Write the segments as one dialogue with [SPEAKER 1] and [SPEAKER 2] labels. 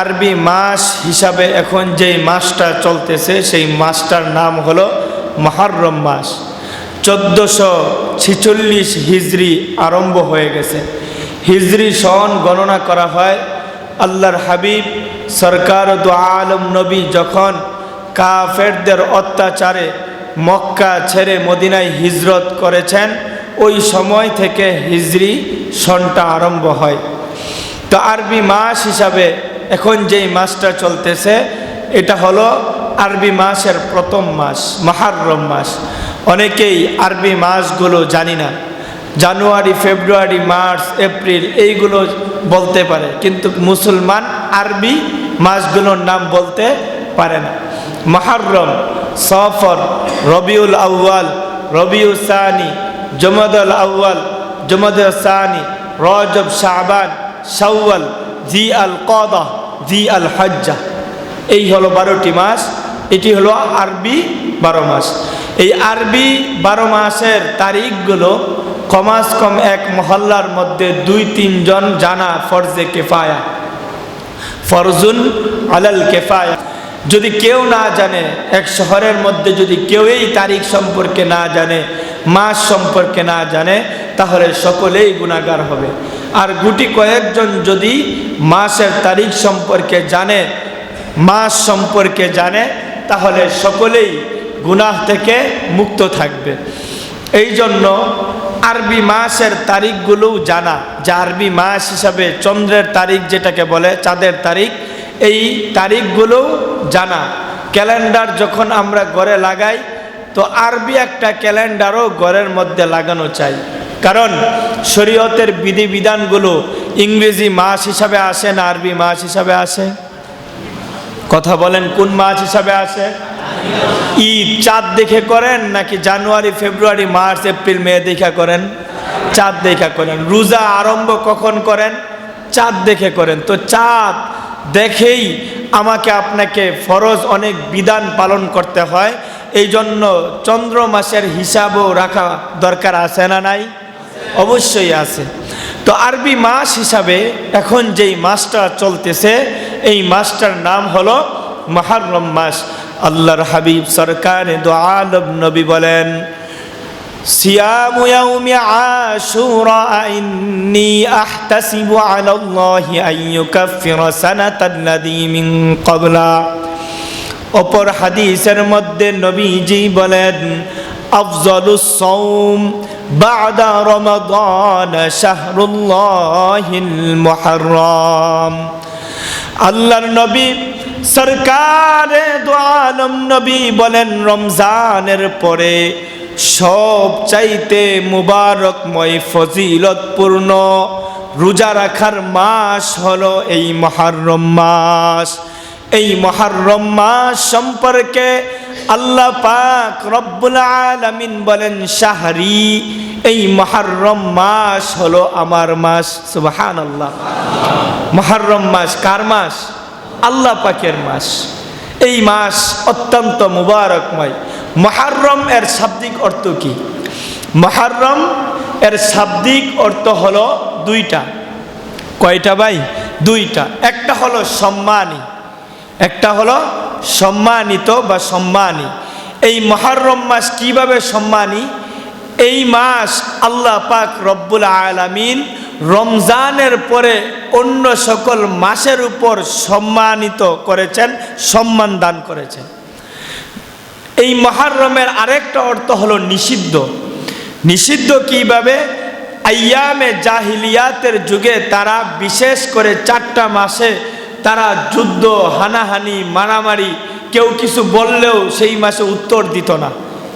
[SPEAKER 1] আরবি মাস হিসাবে এখন যেই মাসটা চলতেছে, সেই মাসটার নাম হলো মহারম মাস। চোদ্দোশো ছিচল্লিশ হিজড়ি আরম্ভ হয়ে গেছে। হিজড়ি সন গণনা করা হয় আল্লাহর হাবিব, সরকার দু আলম নবী যখন কাফেরদের অত্যাচারে মক্কা ছেড়ে মদিনায় হিজরত করেছেন, ওই সময় থেকে হিজরি সনটা আরম্ভ হয়। তো আরবি মাস হিসাবে এখন যেই মাসটা চলতেছে, এটা হলো আরবি মাসের প্রথম মাস, মাহারম মাস। অনেকেই আরবি মাসগুলো জানি না। জানুয়ারি, ফেব্রুয়ারি, মার্চ, এপ্রিল, এইগুলো বলতে পারে। কিন্তু মুসলমান আরবি মাসগুলোর নাম বলতে পারে না। মাহারম, সফর, রবিউল আউ্য়াল, রবিউ সানি, জমদুল আউ্য়াল, জমদুল সানি, রজব শাহবান শাওয়াল জি আল কদা জি আল হজ্জা। এই হলো বারোটি মাস, এটি হলো আরবি বারো মাস। এই আরবি বারো মাসের তারিখগুলো কমাস কম এক মহল্লার মধ্যে দুই তিনজন জানা ফরজে কেফায়া। ফরজুন আলাল কেফায়া। যদি কেউ না জানে, এক শহরের মধ্যে যদি কেউ এই তারিখ সম্পর্কে না জানে, মাস সম্পর্কে না জানে, তাহলে সকলেই গুণাগার হবে। আর গুটি কয়েকজন যদি মাসের তারিখ সম্পর্কে জানে, মাস সম্পর্কে জানে, তাহলে সকলেই গুনাহ থেকে মুক্ত থাকবে। এই জন্য আরবি মাসের তারিখগুলোও জানা। যে আরবি মাস হিসাবে চন্দ্রের তারিখ যেটাকে বলে, চাঁদের তারিখ এই তারিখগুলোও জানা। ক্যালেন্ডার যখন আমরা ঘরে লাগাই, তো আরবি একটা ক্যালেন্ডারও ঘরের মধ্যে লাগানো চাই। কারণ শরীয়তের বিধিবিধানগুলো ইংরেজি মাস হিসাবে আসে না আরবি মাস হিসাবে আসে? কথা বলেন, কোন মাস হিসাবে আসে? ঈদ চাঁদ দেখে করেন নাকি জানুয়ারি, ফেব্রুয়ারি, মার্চ, এপ্রিল, মে দেখা করেন? চাঁদ দেখা করেন। রোজা আরম্ভ কখন করেন? চাঁদ দেখে করেন। তো চাঁদ দেখেই আমাকে আপনাকে ফরজ অনেক বিধান পালন করতে হয়। এই জন্য চন্দ্র মাসের হিসাবও রাখা দরকার আছে না নাই? অবশ্যই আছে। তো আরবি মাস হিসাবে এখন যেই মাসটা চলতেছে, এই মাসটার নাম হলো মহারম মাস। আল্লাহর হাবিব সরকার দো আলম নবী বলেন সিয়াম ইয়াউমি আশুরা ইন্নী আহতাসিবু আলা আল্লাহি আন ইউকাফিরা সানাতাল্লাযী মিন ক্বাবলা। অপর হাদিসের মধ্যে নবীজি বলেন, আফজলুস সাওম বাদা রমাদান শাহরুল্লাহিল মুহররম। আল্লাহর নবী সরকারে দো আলম নবী বলেন, রমজানের পরে সব চাইতে মুবারকময় ফজিলতপূর্ণ রোজা রাখার মাস হলো এই মহারম মাস। এই মহারম মাস সম্পর্কে আল্লাহ পাক রব্বুল আলামিন বলেন, শাহরি, এই মহারম মাস হলো আমার মাস। সুবাহান আল্লাহ মহারম মাস কার মাস? আল্লাহ পাকের মাস। এই মাস অত্যন্ত মুবারকময়। মহারম এর শাব্দিক অর্থ কি? মহারম এর শাব্দিক অর্থ হলো দুইটা। কয়টা ভাই? দুইটা। একটা হলো সম্মানী। একটা হলো সম্মানিত বা সম্মানী। এই মহারম মাস কীভাবে সম্মানী? এই মাস আল্লাহ পাক রব্বুল আলামিন রমজানের পরে অন্য সকল মাসের উপর সম্মানিত করেছেন, সম্মান দান করেছেন। এই মহারমের আরেকটা অর্থ হলো নিষিদ্ধ। নিষিদ্ধ কীভাবে? আয়ামে জাহিলিয়াতের যুগে তারা বিশেষ করে চারটা মাসে তারা যুদ্ধ, হানাহানি, মারামারি, কেউ কিছু বললেও সেই মাসে উত্তর দিত না।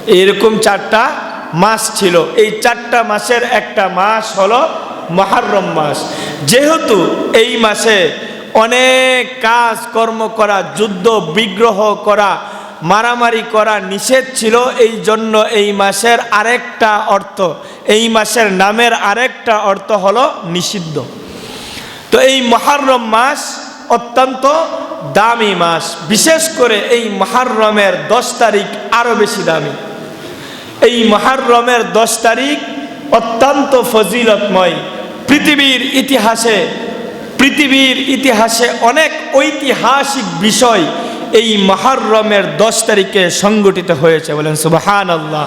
[SPEAKER 1] এরকম চারটা মাস ছিল। এই চারটা মাসের একটা মাস হলো মহারম মাস। যেহেতু এই মাসে অনেক কাজ কর্ম করা, যুদ্ধ, বিগ্রহ করা মারামারি করা নিষেধ ছিল। এই জন্য এই মাসের আরেকটা অর্থ, এই মাসের নামের আরেকটা অর্থ হলো নিষিদ্ধ। তো এই মহারম মাস অত্যন্ত দামি মাস। বিশেষ করে এই মহারমের দশ তারিখ আরও বেশি দামি। এই মহারমের দশ তারিখ অত্যন্ত ফজিলতময়। পৃথিবীর ইতিহাসে পৃথিবীর ইতিহাসে অনেক ঐতিহাসিক বিষয় এই মহারমের দশ তারিখে সংগঠিত হয়েছে বলেন সুবাহান আল্লাহ